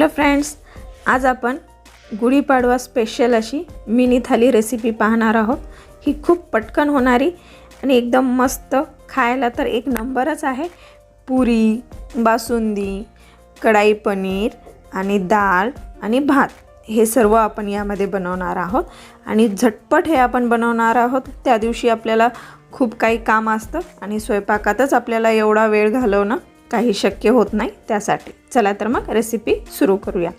Hello friends आज आपण Gudi Padwa special अशी मिनी थाली रेसिपी पाहणार आहोत. ही खूप पटकन होणारी आणि एकदम मस्त खायला तर एक नंबरच आहे. पुरी बासुंदी कढाई पनीर आणि डाळ आणि भात हे सर्व आपण यामध्ये बनवणार आहोत. आणि झटपट हे आपण बनवणार आहोत. त्या दिवशी आपल्याला खूप काही काम असतं आणि स्वयंपाकातच आपल्याला एवढा वेळ घालवणं काही शक्य होत नाही त्यासाठी. चला तर मग रेसिपी सुरू करूया.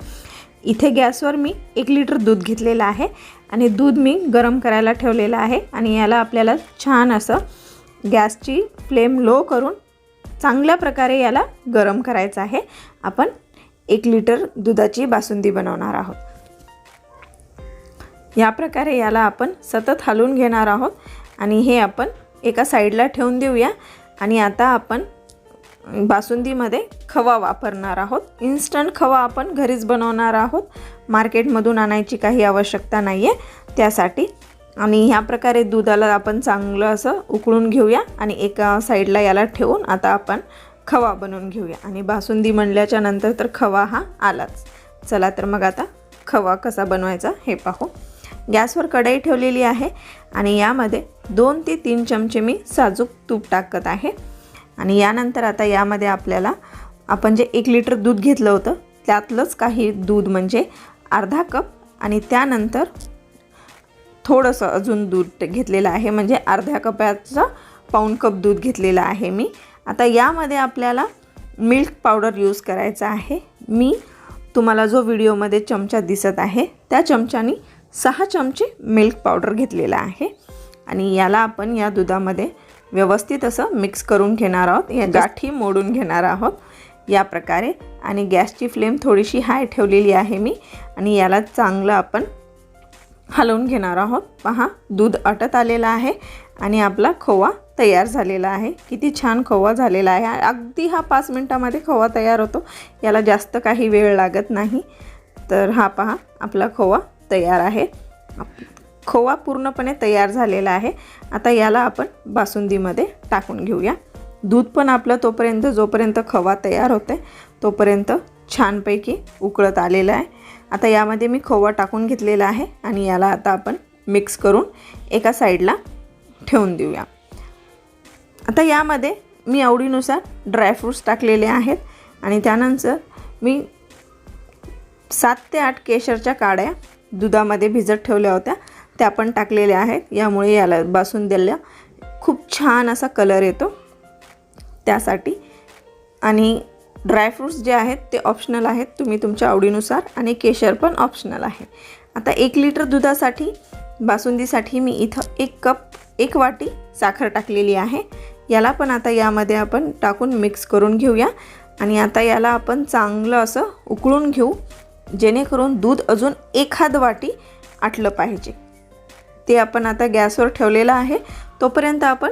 इथे गॅसवर मी एक लिटर दूध घेतलेलं आहे आणि दूध मी गरम करायला ठेवलेलं आहे आणि याला आपल्याला छान असं गॅसची फ्लेम लो करून चांगल्या प्रकारे याला गरम करायचं आहे. आपण एक लिटर दुधाची बासुंदी बनवणार आहोत. या प्रकारे याला आपण सतत हलवून घेणार आहोत आणि हे आपण एका साईडला ठेवून देऊया आणि आता आपण बासुंदीमध्ये खवा वापरणार आहोत. इन्स्टंट खवा आपण घरीच बनवणार आहोत. मार्केटमधून आणायची काही आवश्यकता नाही आहे त्यासाठी आणि ह्या प्रकारे दुधाला आपण चांगलं असं उकळून घेऊया आणि एका साईडला याला ठेवून आता आपण खवा बनवून घेऊया. आणि बासुंदी म्हणल्याच्या नंतर तर खवा हा आलाच. चला तर मग आता खवा कसा बनवायचा हे पाहू. गॅसवर कढई ठेवलेली आहे आणि यामध्ये दोन ते तीन चमचे मी साजूक तूप टाकत आहे. आणि यानंतर आता यामध्ये आपल्याला आपण जे एक लिटर दूध घेतलं होतं त्यातलंच काही दूध म्हणजे अर्धा कप आणि त्यानंतर थोडंसं अजून दूध घेतलेलं आहे. म्हणजे अर्ध्या कपाचं पाऊण कप दूध घेतलेलं आहे मी. आता यामध्ये आपल्याला मिल्क पावडर यूज करायचा आहे. मी तुम्हाला जो व्हिडिओमध्ये चमचा दिसत आहे त्या चमच्यानी सहा चमचे मिल्क पावडर घेतलेला आहे. आणि याला आपण या दुधामध्ये व्यवस्थित असं मिक्स करून घेणार आहोत. या गाठी मोडून घेणार आहोत. या प्रकारे. आणि गॅसची फ्लेम थोडीशी हाय ठेवलेली आहे मी. आणि याला चांगलं आपण हलवून घेणार आहोत. पहा दूध अटत आलेलं आहे. आणि आपला खोवा तयार झालेला आहे. किती छान खोवा झालेला आहे. अगदी हा पाच मिनटामध्ये खोवा तयार होतो. याला जास्त काही वेळ लागत नाही. तर हा पहा आपला खोवा तयार आहे. खोवा पूर्णपणे तयार झालेला आहे. आता याला आपण बासुंदीमध्ये टाकून घेऊया. दूध पण आपलं तोपर्यंत जोपर्यंत खवा तयार होते तोपर्यंत छानपैकी उकळत आलेलं आहे. आता यामध्ये मी खोवा टाकून घेतलेला आहे आणि याला आता आपण मिक्स करून एका साईडला ठेवून देऊया. आता यामध्ये मी आवडीनुसार ड्रायफ्रूट्स टाकलेले आहेत आणि त्यानंतर मी सात ते आठ केशरच्या काड्या दुधामध्ये भिजत ठेवल्या होत्या. त्या पण टाकलेल्या आहेत. यामुळे याला बासुंदीला खूप छान असा कलर येतो त्यासाठी. आणि ड्रायफ्रूट्स जे आहेत ते ऑप्शनल आहेत. तुम्ही तुमच्या आवडीनुसार आणि केशर पण ऑप्शनल आहे. आता एक लिटर दुधासाठी बासुंदीसाठी मी इथं एक कप एक वाटी साखर टाकलेली आहे. याला पण आता यामध्ये आपण टाकून मिक्स करून घेऊया. आणि आता याला आपण चांगलं असं उकळून घेऊ जेणेकरून दूध अजून एखाद वाटी आटलं पाहिजे. ते आपण आता गॅसवर ठेवलेलं आहे. तोपर्यंत आपण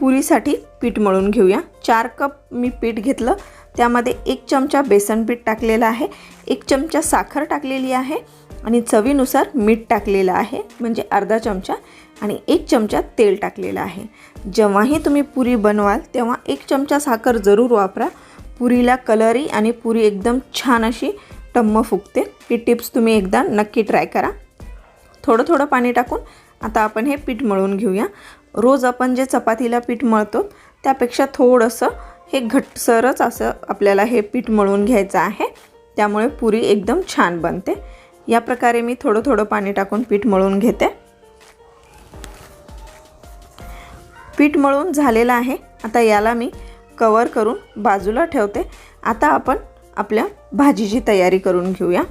पुरीसाठी पीठ मळून घेऊया. चार कप मी पीठ घेतलं. त्यामध्ये एक चमचा बेसन पीठ टाकलेलं आहे. एक चमचा साखर टाकलेली आहे आणि चवीनुसार मीठ टाकलेलं आहे म्हणजे अर्धा चमचा आणि एक चमचा तेल टाकलेलं आहे. जेव्हाही तुम्ही पुरी बनवाल तेव्हा एक चमचा साखर जरूर वापरा. पुरीला कलरी आणि पुरी एकदम छान अशी टम्म फुगते. ही टिप्स तुम्ही एकदा नक्की ट्राय करा. थोडं थोडं पाणी टाकून आता आपण हे पीठ मळून घेऊया. रोज आपण जे चपातीला पीठ मळतो त्यापेक्षा थोडंसं हे घटसरच असं आपल्याला हे पीठ मळून घ्यायचं आहे. त्यामुळे पुरी एकदम छान बनते. या प्रकारे मी थोडं थोडं पाणी टाकून पीठ मळून घेते. पीठ मळून झालेलं आहे. आता याला मी कवर करून बाजूला ठेवते. आता आपण आपल्या भाजीची तयारी करून घेऊया.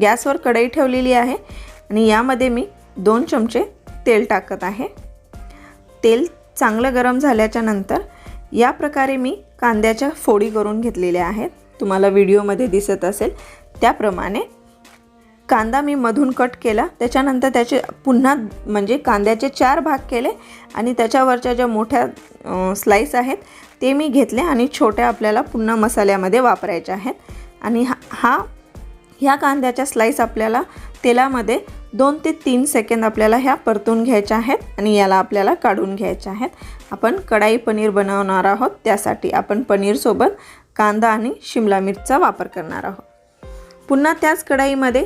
गॅसवर कढई ठेवलेली आहे. आणि यामध्ये मी दोन चमचे तेल टाकत आहे. तेल चांगलं गरम झाल्याच्यानंतर या प्रकारे मी कांद्याच्या फोडी करून घेतलेल्या आहेत. तुम्हाला व्हिडिओमध्ये दिसत असेल. त्याप्रमाणे कांदा मी मधून कट केला. त्याच्यानंतर त्याचे पुन्हा म्हणजे कांद्याचे चार भाग केले आणि त्याच्यावरच्या ज्या मोठ्या स्लाईस आहेत ते मी घेतले आणि छोट्या आपल्याला पुन्हा मसाल्यामध्ये वापरायच्या आहेत. आणि हा हा ह्या कांद्याच्या स्लाईस आपल्याला तेलामध्ये दोन ते तीन सेकंद आपल्याला ह्या परतून घ्यायच्या आहेत आणि याला आपल्याला काढून घ्यायच्या आहेत. आपण कढाई पनीर बनवणार आहोत. त्यासाठी आपण पनीरसोबत कांदा आणि शिमला मिरचा वापर करणार आहोत. पुन्हा त्याच कढाईमध्ये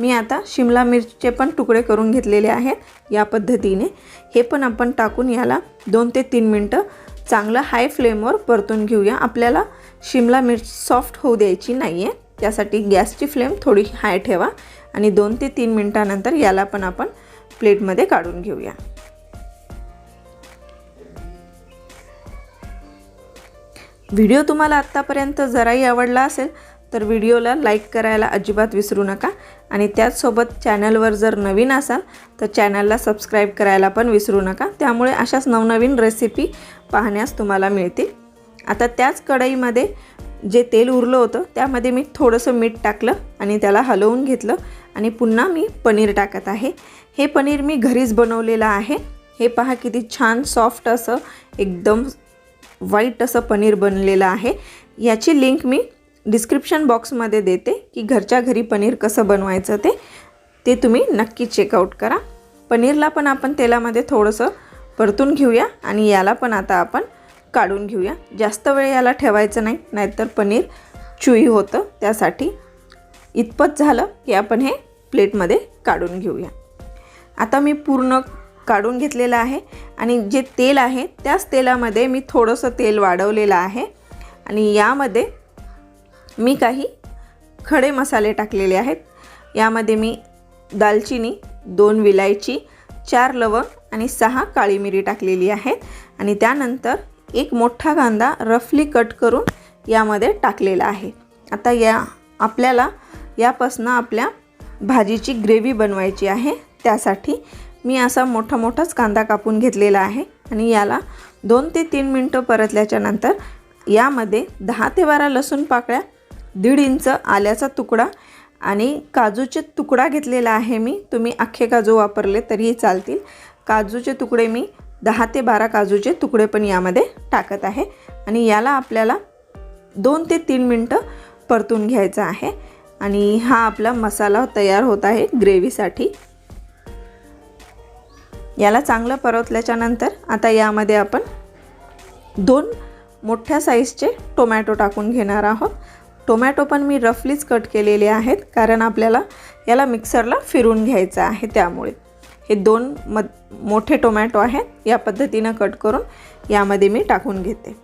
मी आता शिमला मिरचीचे पण तुकडे करून घेतलेले आहेत या पद्धतीने. हे पण आपण टाकून याला दोन ते तीन मिनटं चांगलं हाय फ्लेमवर परतून घेऊया. आपल्याला शिमला मिरच सॉफ्ट होऊ द्यायची नाही आहे त्यासाठी गॅसची फ्लेम थोडी हाय ठेवा. आणि दोन ते तीन मिनटानंतर याला पण आपण प्लेटमध्ये काढून घेऊया. व्हिडिओ तुम्हाला आत्तापर्यंत जराही आवडला असेल तर व्हिडिओला लाईक करायला अजिबात विसरू नका. आणि त्याचसोबत चॅनलवर जर नवीन असाल तर चॅनलला सबस्क्राईब करायला पण विसरू नका. त्यामुळे अशाच नवनवीन रेसिपी पाहण्यास तुम्हाला मिळतील. आता त्याच कढईमध्ये जे तेल उरलं होतं त्यामध्ये मी थोडंसं मीठ टाकलं आणि त्याला हलवून घेतलं आणि पुन्हा मी पनीर टाकत आहे. हे पनीर मी घरीच बनवलेलं आहे. हे पहा किती छान सॉफ्ट असं एकदम वाईट असं पनीर बनलेलं आहे. याची लिंक मी डिस्क्रिप्शन बॉक्समध्ये देते की घरच्या घरी पनीर कसं बनवायचं ते. ते तुम्ही नक्की चेकआउट करा. पनीरला पण आपण तेलामध्ये थोडंसं परतून घेऊया आणि याला पण आता आपण काढून घेऊया. जास्त वेळ याला ठेवायचं नाही नाहीतर पनीर चुई होतं त्यासाठी. इतपत झालं की आपण हे प्लेटमध्ये काढून घेऊया. आता मी पूर्ण काढून घेतलेलं आहे आणि जे तेल आहे त्याच तेलामध्ये मी थोडंसं तेल वाढवलेलं आहे. आणि यामध्ये मी काही खडे मसाले टाकलेले आहेत. यामध्ये मी दालचिनी दोन विलायची चार लवंग आणि सहा काळी मिरी टाकलेली आहेत. आणि त्यानंतर एक मोठा कांदा रफली कट करून यामध्ये टाकलेला आहे. आता या आपल्याला यापासनं आपल्या भाजीची ग्रेव्ही बनवायची आहे. त्यासाठी मी असा मोठा मोठाच कांदा कापून घेतलेला आहे आणि याला दोन ते तीन मिनटं परतल्याच्या नंतर यामध्ये दहा ते बारा लसूण पाकळ्या दीड इंच आल्याचा तुकडा आणि काजूचे तुकडा घेतलेला आहे मी. तुम्ही अख्खे काजू वापरले तरीही चालतील. काजूचे तुकडे मी दहा ते बारा काजूचे तुकडे पण यामध्ये टाकत आहे. आणि याला आपल्याला दोन ते तीन मिनटं परतून घ्यायचं आहे. आणि हा आपला मसाला तयार होत आहे ग्रेव्हीसाठी. याला चांगलं परतल्याच्या नंतर आता यामध्ये आपण दोन मोठ्या साईजचे टोमॅटो टाकून घेणार आहोत. टोमॅटो पण मी रफलीच कट केलेले आहेत कारण आपल्याला याला मिक्सरला फिरून घ्यायचं आहे त्यामुळे. हे दोन म मोठे टोमॅटो आहेत या पद्धतीनं कट करून यामध्ये मी टाकून घेते.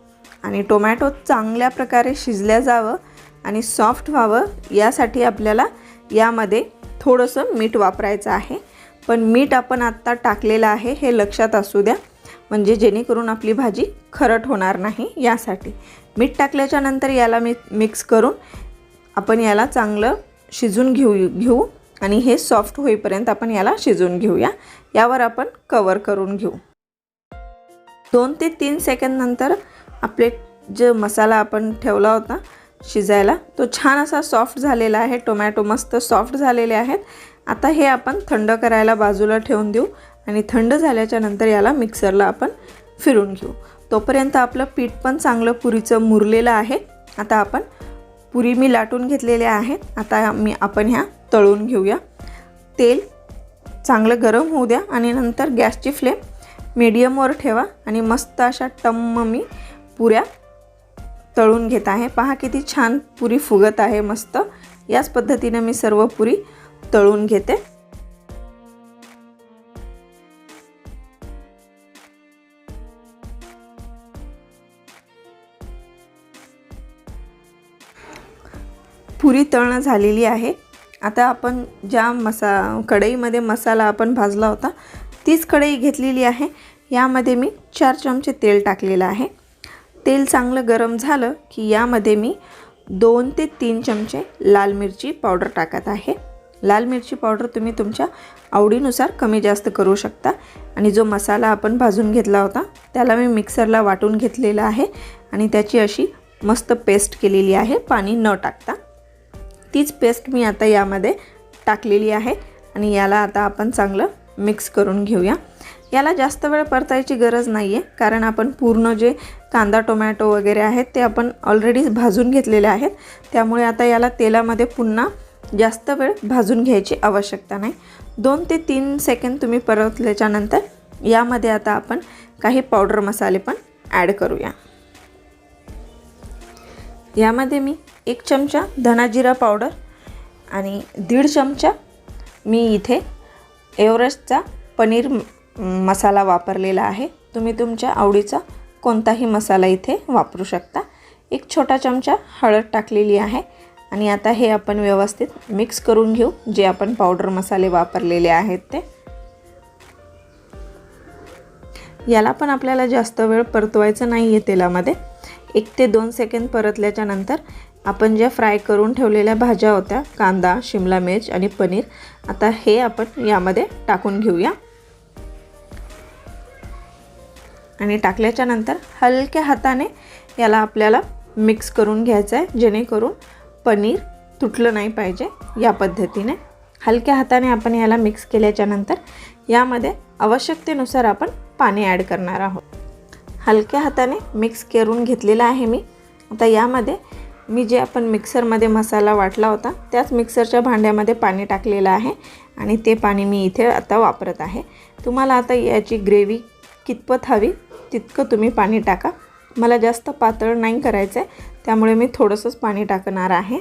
आणि टोमॅटो चांगल्या प्रकारे शिजल्या जावं आणि सॉफ्ट व्हावं यासाठी आपल्याला यामध्ये थोडंसं मीठ वापरायचं आहे. पण मीठ आपण आत्ता टाकलेलं आहे हे लक्षात असू द्या म्हणजे जेणेकरून आपली भाजी खरट होणार नाही यासाठी. मीठ टाकल्याच्या नंतर याला मी मिक्स करून आपण याला चांगलं शिजून घेऊ घेऊ आणि हे सॉफ्ट होईपर्यंत आपण याला शिजवून घेऊया. यावर आपण कवर करून घेऊ. दोन ते तीन सेकंदनंतर आपले जे मसाला आपण ठेवला होता शिजायला तो छान असा सॉफ्ट झालेला आहे. टोमॅटो मस्त सॉफ्ट झालेले आहेत. आता हे आपण थंड करायला बाजूला ठेवून देऊ आणि थंड झाल्याच्यानंतर याला मिक्सरला आपण फिरून घेऊ. तोपर्यंत आपलं पीठ पण चांगलं पुरीचं मुरलेलं आहे. आता आपण पुरी मी लाटून घेतलेल्या आहेत. आता मी आपण ह्या तळून घेऊया. तेल चांगलं गरम होऊ द्या आणि नंतर गॅसची फ्लेम मीडियमवर ठेवा आणि मस्त अशा टम्म मी पुऱ्या तळून घेत आहे. पहा किती छान पुरी फुगत आहे मस्त. याच पद्धतीने मी सर्व पुरी तळून घेते. पुरी तळणं झालेली आहे. आता आपण ज्या मसा कढईमध्ये मसाला आपण भाजला होता तीच कढई घेतलेली आहे. यामध्ये मी चार चमचे तेल टाकलेलं आहे. तेल चांगलं गरम झालं की यामध्ये मी दोन ते तीन चमचे लाल मिरची पावडर टाकत आहे. लाल मिरची पावडर तुम्ही तुमच्या आवडीनुसार कमी जास्त करू शकता आणि जो मसाला आपण भाजून घेतला होता त्याला मी मिक्सरला वाटून घेतलेला आहे आणि त्याची अशी मस्त पेस्ट केलेली आहे पाणी न टाकता. तीच पेस्ट मी आता यामध्ये टाकलेली आहे आणि याला आता आपण चांगलं मिक्स करून घेऊया. याला जास्त वेळ परतायची गरज नाही आहे कारण आपण पूर्ण जे कांदा टोमॅटो वगैरे आहेत ते आपण ऑलरेडी भाजून घेतलेले आहेत. त्यामुळे आता याला तेलामध्ये पुन्हा जास्त वेळ भाजून घ्यायची आवश्यकता नाही. दोन ते तीन सेकंद तुम्ही परतल्याच्यानंतर यामध्ये आता आपण काही पावडर मसाले पण ॲड करूया. यामध्ये मी एक चमचा धनाजिरा पावडर आणि दीड चमचा मी इथे एव्हरेस्टचा पनीर मसाला वापरलेला आहे. तुम्ही तुमच्या आवडीचा कोणताही मसाला इथे वापरू शकता. एक छोटा चमचा हळद टाकलेली आहे आणि आता हे आपण व्यवस्थित मिक्स करून घेऊ जे आपण पावडर मसाले वापरलेले आहेत ते. याला पण आपल्याला जास्त वेळ परतवायचं नाही आहे तेलामध्ये. एक ते दोन सेकंद परतल्याच्या नंतर आपण ज्या फ्राय करून ठेवलेल्या भाज्या होत्या कांदा शिमला मिर्च आणि पनीर आता हे आपण यामध्ये टाकून घेऊया. आणि टाकल्याच्या नंतर हलक्या हाताने याला आपल्याला मिक्स करून घ्यायचं आहे जेणेकरून पनीर तुटलं नाही पाहिजे या पद्धतीने. हलक्या हाताने आपण याला मिक्स केल्याच्यानंतर यामध्ये आवश्यकतेनुसार आपण पाणी ॲड करणार आहोत. हलक्या हाताने मिक्स करून घेतलेलं आहे मी. आता यामध्ये मी जे आपण मिक्सरमध्ये मसाला वाटला होता त्याच मिक्सरच्या भांड्यामध्ये पाणी टाकलेलं आहे आणि ते पाणी मी इथे आता वापरत आहे. तुम्हाला आता याची ग्रेव्ही कितपत हवी तितकं तुम्ही पाणी टाका. मला जास्त पातळ नाही करायचं आहे त्यामुळे मी थोडंसंच पाणी टाकणार आहे.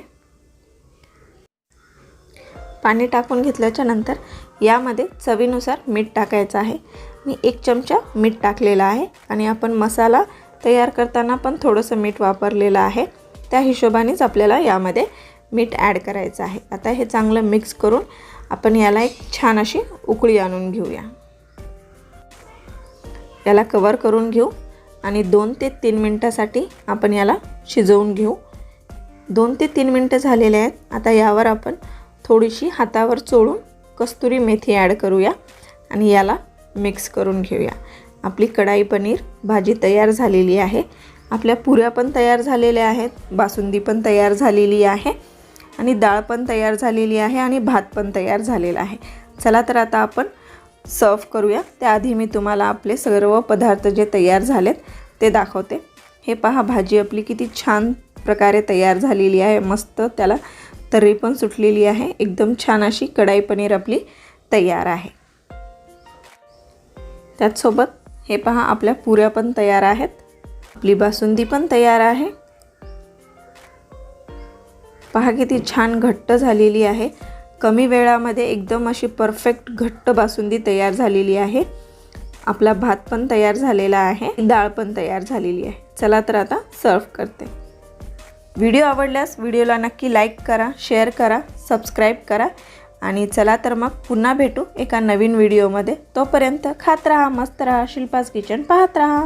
पाणी टाकून घेतल्याच्या नंतर यामध्ये चवीनुसार मीठ टाकायचं आहे. मी एक चमचा मीठ टाकलेला आहे आणि आपण मसाला तयार करताना पण थोडंसं मीठ वापरलेलं आहे. त्या हिशोबानेच आपल्याला यामध्ये मीठ ॲड करायचं आहे. आता हे चांगलं मिक्स करून आपण याला एक छान अशी उकळी आणून घेऊया. याला कवर करून घेऊ आणि दोन ते तीन मिनटासाठी आपण याला शिजवून घेऊ. दोन ते तीन मिनटं झालेले आहेत. आता यावर आपण थोडीशी हातावर चोळून कस्तुरी मेथी ॲड करूया आणि याला मिक्स करून घेऊया. आपली कढाई पनीर भाजी तयार झालेली आहे. आपल्या पुऱ्या पण तयार झालेल्या आहेत बासुंदी पण तयार झालेली आहे आणि डाळ पण तयार झालेली आहे आणि भात पण तयार झालेला आहे. चला तर आता आपण सर्व करूया. त्याआधी मी तुम्हाला आपले सर्व पदार्थ जे तयार झालेत ते दाखवते. हे पहा भाजी आपली किती छान प्रकारे तयार झालेली आहे. मस्त त्याला तर्री पण सुटलेली आहे. एकदम छान अशी कढाई पनीर आपली तयार आहे. त्याचसोबत हे पहा आपल्या पुऱ्या पण तयार आहेत. आपली बासुंदी पण तयार आहे. पहा किती छान घट्ट झालेली आहे. कमी वेळामध्ये एकदम अशी परफेक्ट घट्ट बासुंदी तयार झालेली आहे. आपला भात पण तयार झालेला आहे. डाळ पण तयार झालेली आहे. चला तर आता सर्व करते. व्हिडिओ आवडल्यास व्हिडिओला नक्की लाईक करा शेअर करा सबस्क्राईब करा आणि चला तर मग पुन्हा भेटू एका नवीन व्हिडिओमध्ये. तोपर्यंत खात राहा मस्त राहा शिल्पास किचन पाहत राहा.